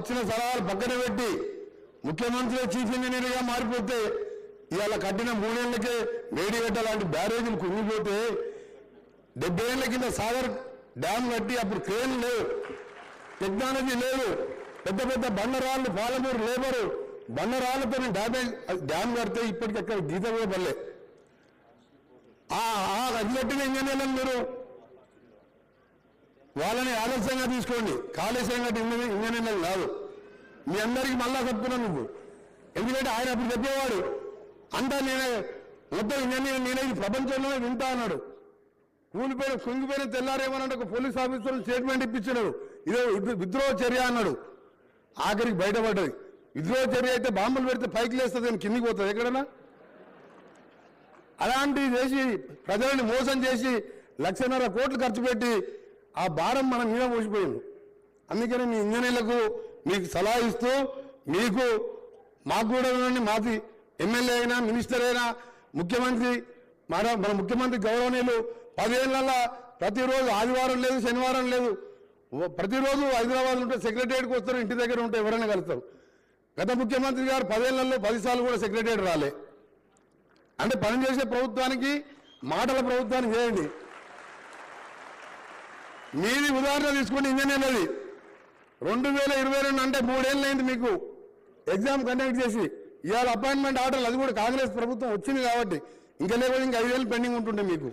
ఇచ్చిన సలహాలు పక్కన పెట్టి ముఖ్యమంత్రి చీఫ్ ఇంజనీర్గా మారిపోతే ఇవాళ కట్టిన మూడేళ్ళకే మేడిగడ్డ లాంటి బ్యారేజీలు కుంగిపోతే డెబ్బై ఏళ్ళ కింద సాగర్ డ్యామ్ కట్టి అప్పుడు క్రేన్ లేవు టెక్నాలజీ లేదు. పెద్ద పెద్ద బండరాళ్ళు పాలమూరు లేబరు బండరాళ్ళతో డ్యామేజ్ డ్యామ్ కడితే ఇప్పటికి అక్కడ గీత కూడా పడలే. ఆ అది కట్టిన ఇంజనీర్లను మీరు వాళ్ళని ఆలస్యంగా తీసుకోండి. కాళేశ్వరం కట్టి కాదు. మీ అందరికీ మళ్ళా చెప్తున్నాను నువ్వు. ఎందుకంటే ఆయన అప్పుడు చెప్పేవాడు అంతా నేనే మొత్తం ఇంజనీర్ నేనే ఈ ప్రపంచంలోనే వింటా అన్నాడు. కూలిపోయిన కుంగిపోయిన తెల్లారేమన్నాడు ఒక పోలీస్ ఆఫీసర్ స్టేట్మెంట్ ఇప్పించినాడు. ఇదే విద్రోహ చర్య అన్నాడు. ఆఖరికి బయటపడ్డది. విద్రోహ చర్య అయితే బాంబులు పెడితే పైకి లేస్తుంది కానీ కిందికి పోతుంది. ఎక్కడన్నా? అలాంటివి చేసి ప్రజలను మోసం చేసి లక్షన్నర కోట్లు ఖర్చు పెట్టి ఆ భారం మన మీద మోసిపోయింది. అందుకని మీ ఇంజనీర్లకు మీకు సలహా ఇస్తూ మీకు మాకు కూడా మాది ఎమ్మెల్యే అయినా మినిస్టర్ అయినా ముఖ్యమంత్రి మన మన ముఖ్యమంత్రి గౌరవనీయులు పదేళ్ళలో ప్రతిరోజు ఆదివారం లేదు శనివారం లేదు. ఓ ప్రతిరోజు హైదరాబాద్ ఉంటే సెక్రటరియట్కి వస్తారు ఇంటి దగ్గర ఉంటే ఎవరైనా కలుస్తారు. గత ముఖ్యమంత్రి గారు పదేళ్ళలో పదిసార్లు కూడా సెక్రటరియట్ రాలే. అంటే పనిచేసే ప్రభుత్వానికి మాటల ప్రభుత్వానికి చేయండి. మీది ఉదాహరణ తీసుకుంటే ఇంజనీర్లది రెండు వేల ఇరవై రెండు అంటే మూడేళ్ళు అయింది మీకు. ఎగ్జామ్ కండక్ట్ చేసి. ఇవాళ అపాయింట్మెంట్ ఆర్డర్లు అది కూడా కాంగ్రెస్ ప్రభుత్వం వచ్చింది కాబట్టి. ఇంకా లేకపోతే ఇంకా ఐదేళ్ళు పెండింగ్ ఉంటుండే మీకు.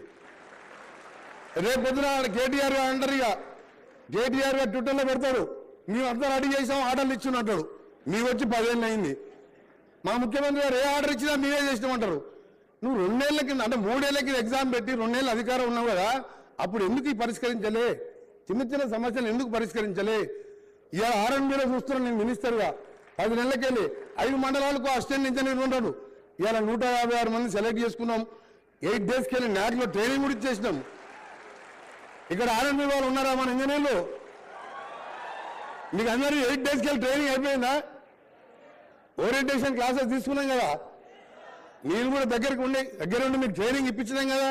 రేపు పొద్దున కేటీఆర్ గారు అంటారు ఇక. కేటీఆర్ గారు ట్విట్టర్లో పెడతారు మేము అంతా రెడీ చేసాం ఆర్డర్లు ఇచ్చినట్టాడు మీ వచ్చి పదేళ్ళు అయింది మా ముఖ్యమంత్రి గారు ఏ ఆర్డర్ ఇచ్చినా మీరే చేసినామంటారు. నువ్వు రెండేళ్ళ కింద అంటే మూడేళ్ళ కింద ఎగ్జామ్ పెట్టి రెండేళ్ళు అధికారం ఉన్నావు కదా. అప్పుడు ఎందుకు పరిష్కరించలే? చిన్న చిన్న సమస్యలు ఎందుకు పరిష్కరించలే? ఇవాళ ఆర్ఎన్బీలో చూస్తున్నాను నేను మినిస్టర్గా పది నెలలకెళ్ళి ఐదు మండలాలకు అసిస్టెంట్ ఇంజనీర్ ఉంటాడు ఇవాళ నూట యాభై ఆరు మంది సెలెక్ట్ చేసుకున్నాం. ఎయిట్ డేస్కి వెళ్ళి నాట్లో ట్రైనింగ్ కూడా ఇచ్చేసినాం. ఇక్కడ ఆర్ఎన్బీ వాళ్ళు ఉన్నారా మన ఇంజనీర్లు? మీకు అందరూ ఎయిట్ డేస్కి వెళ్ళి ట్రైనింగ్ అయిపోయిందా? ఓరియంటేషన్ క్లాసెస్ తీసుకున్నాం కదా. మీరు కూడా దగ్గరకు ఉండి దగ్గర ఉండి మీకు ట్రైనింగ్ ఇప్పించినాం కదా.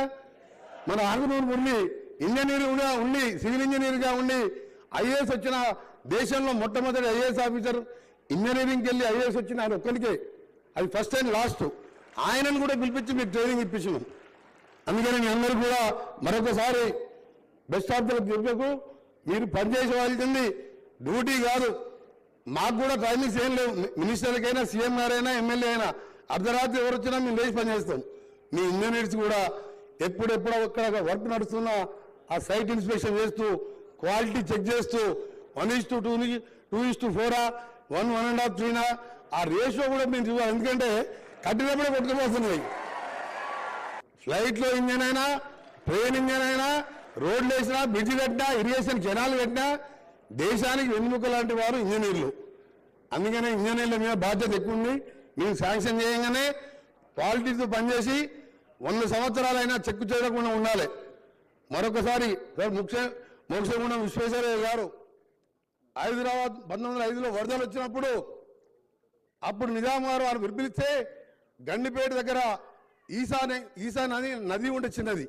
మన ఆంధ్రప్రదేశ్ ఉండి ఇంజనీరుగా ఉండి సివిల్ ఇంజనీర్గా ఉండి ఐఏఎస్ వచ్చిన దేశంలో మొట్టమొదటి ఐఏఎస్ ఆఫీసర్ ఇంజనీరింగ్కి వెళ్ళి ఐఏఎస్ వచ్చిన ఆయన ఒక్కరికే అది ఫస్ట్ అండ్ లాస్ట్ ఆయనను కూడా పిలిపించి మీకు ట్రైనింగ్ ఇప్పించినాం. అందుకని మీ అందరూ కూడా మరొకసారి బెస్ట్ ఆఫ్ ద చెప్పకు మీరు పనిచేసే డ్యూటీ కాదు. మాకు కూడా టైమింగ్స్ ఏం లేవు. మినిస్టర్కైనా సీఎం గారైనా ఎమ్మెల్యే అయినా అర్ధరాత్రి ఎవరు వచ్చినా మేము లేచి పనిచేస్తాం మీ ఇంజనీర్స్ కూడా ఎప్పుడెప్పుడు అక్కడ వర్క్ నడుస్తున్నా ఆ సైట్ ఇన్స్పెక్షన్ చేస్తూ క్వాలిటీ చెక్ చేస్తూ one is to two two two is ఫోరా one one and half త్రీనా ఆ రేషియో కూడా మేము చూడాలి. ఎందుకంటే కట్టినప్పుడే కొట్టుకుపోతున్నాయి ఫ్లైట్లో ఇంజన్ అయినా ట్రైన్ ఇంజన్ అయినా రోడ్లు వేసినా బ్రిడ్జ్ కట్టినా ఇరిగేషన్ కెనాల్ కట్టినా దేశానికి వెన్నుముక లాంటి వారు ఇంజనీర్లు. అందుకనే ఇంజనీర్ల మీద బాధ్యత ఎక్కువ ఉంది. మేము శాంక్షన్ చేయగానే క్వాలిటీతో పనిచేసి వంద సంవత్సరాలైనా చెక్కు చేయకుండా ఉండాలి. మరొకసారి ముఖ్య మోక్షగుండం విశ్వేశ్వరయ్య గారు హైదరాబాద్ పంతొమ్మిది వందల ఐదులో వరదలు వచ్చినప్పుడు అప్పుడు నిజాం గారు వారు పిలిపిస్తే గండిపేట దగ్గర ఈశాని ఈశా నది నది ఉండే చిన్నది.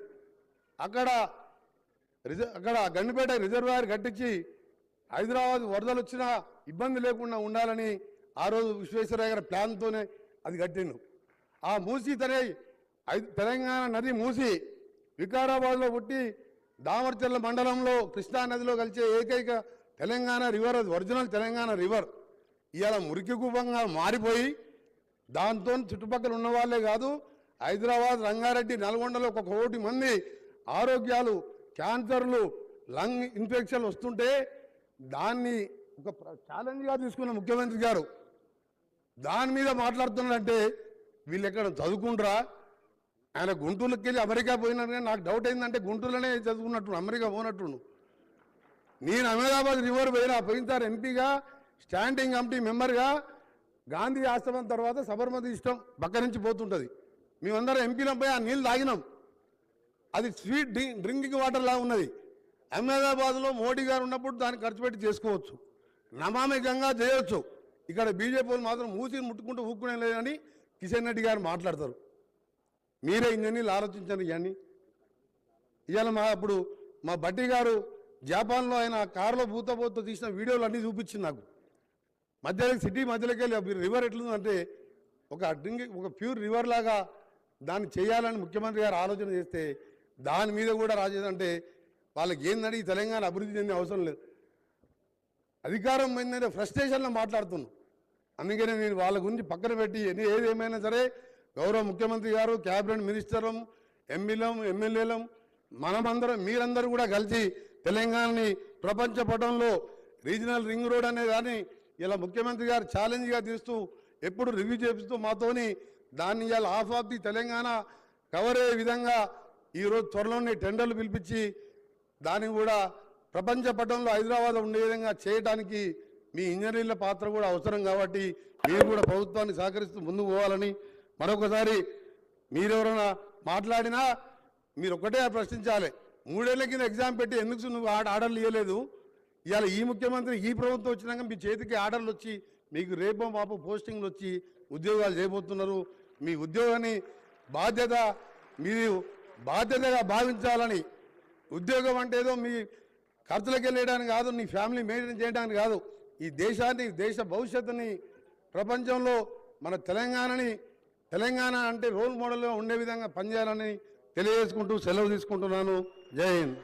అక్కడ రిజ- అక్కడ గండిపేట రిజర్వాయర్ కట్టించి హైదరాబాద్ వరదలు వచ్చినా ఇబ్బంది లేకుండా ఉండాలని ఆ రోజు విశ్వేశ్వరయ్య గారి ప్లాన్తోనే అది కట్టిండు. ఆ మూసి తనే తెలంగాణ నది మూసి వికారాబాద్లో పుట్టి దామర్చర్ల మండలంలో కృష్ణా నదిలో కలిసే ఏకైక తెలంగాణ రివర్ అది ఒరిజినల్ తెలంగాణ రివర్ ఇలా మురికి కూపంగా మారిపోయి దాంతో చుట్టుపక్కల ఉన్న వాళ్ళే కాదు హైదరాబాద్ రంగారెడ్డి నల్గొండలో ఒక కోటి మంది ఆరోగ్యాలు క్యాన్సర్లు లంగ్ ఇన్ఫెక్షన్ వస్తుంటే దాన్ని ఒక ఛాలెంజ్గా తీసుకున్న ముఖ్యమంత్రి గారు. దాని మీద మాట్లాడుతున్నారంటే వీళ్ళు ఎక్కడ చదువుకుంటారా? ఆయన గుంటూరుకి వెళ్ళి అమెరికా పోయినాడు కానీ నాకు డౌట్ ఏంటంటే గుంటూరులోనే చదువుకున్నట్టు అమెరికా పోనట్టును నేను అహ్మదాబాద్ రివర్ పోయినా పోయినసారి ఎంపీగా స్టాండింగ్ కమిటీ మెంబర్గా గాంధీ ఆశ్రమం తర్వాత సబర్మతి ఇష్టం పక్క నుంచి పోతుంటుంది. మేమందరం ఎంపీలం పోయి ఆ నీళ్ళు తాగినాం. అది స్వీట్ డ్రింకింగ్ వాటర్ లాగా ఉన్నది. అహ్మదాబాద్లో మోడీ గారు ఉన్నప్పుడు దాన్ని ఖర్చు పెట్టి చేసుకోవచ్చు. నమామి గంగా చేయొచ్చు. ఇక్కడ బీజేపీ మాత్రం మూసి ముట్టుకుంటూ ఊక్కునే లేదని కిషన్ రెడ్డి గారు మాట్లాడతారు. మీరే ఇంజనీర్లు ఆలోచించండి ఇవన్నీ ఇవాళ మా అప్పుడు మా బట్టి గారు జపాన్లో ఆయన కారులో భూతపోతూ తీసిన వీడియోలు అన్నీ చూపించింది నాకు. మధ్యలో సిటీ మధ్యలోకి వెళ్ళి రివర్ ఎట్లుందంటే ఒక డ్రింక్ ఒక ప్యూర్ రివర్ లాగా దాన్ని చేయాలని ముఖ్యమంత్రి గారు ఆలోచన చేస్తే దాని మీద కూడా రాజేది అంటే వాళ్ళకి ఏందని ఈ తెలంగాణ అభివృద్ధి చెందే అవసరం లేదు. అధికారం ఏంటంటే ఫ్రస్ట్రేషన్లో మాట్లాడుతున్నాం. అందుకనే నేను వాళ్ళ గురించి పక్కన పెట్టి ఎన్ని ఏది ఏమైనా సరే గౌరవ ముఖ్యమంత్రి గారు క్యాబినెట్ మినిస్టర్లం ఎమ్మెల్యేలం ఎమ్మెల్యేలం మనమందరం మీరందరూ కూడా కలిసి తెలంగాణని ప్రపంచ పటంలో రీజనల్ రింగ్ రోడ్ అనే దాన్ని ఇలా ముఖ్యమంత్రి గారు ఛాలెంజ్గా తీస్తూ ఎప్పుడు రివ్యూ చేపిస్తూ మాతోని దాన్ని ఇలా half of the Telangana cover అయ్యే విధంగా ఈరోజు త్వరలోనే టెండర్లు పిలిపించి దాన్ని కూడా ప్రపంచ పటంలో హైదరాబాద్ ఉండే విధంగా చేయడానికి మీ ఇంజనీర్ల పాత్ర కూడా అవసరం కాబట్టి మీరు కూడా ప్రభుత్వాన్ని సహకరిస్తూ ముందుకు పోవాలని మరొకసారి మీరెవరైనా మాట్లాడినా మీరు ఒక్కటే ప్రశ్నించాలి. మూడేళ్ళ కింద ఎగ్జామ్ పెట్టి ఎందుకు నువ్వు ఆడ ఆర్డర్లు ఇవ్వలేదు ఇవాళ ఈ ముఖ్యమంత్రి ఈ ప్రభుత్వం వచ్చినాక మీ చేతికి ఆర్డర్లు వచ్చి మీకు రేపో మాపు పోస్టింగ్లు వచ్చి ఉద్యోగాలు చేయబోతున్నారు. మీ ఉద్యోగాన్ని బాధ్యత మీరు బాధ్యతగా భావించాలని ఉద్యోగం అంటే ఏదో మీ ఖర్చులకు వెళ్ళడానికి కాదు నీ ఫ్యామిలీ మెయింటైన్ చేయడానికి కాదు. ఈ దేశాన్ని దేశ భవిష్యత్తుని ప్రపంచంలో మన తెలంగాణని తెలంగాణ అంటే రోల్ మోడల్గా ఉండే విధంగా పనిచేయాలని తెలియజేసుకుంటూ సెలవు తీసుకుంటున్నాను. జై హింద్.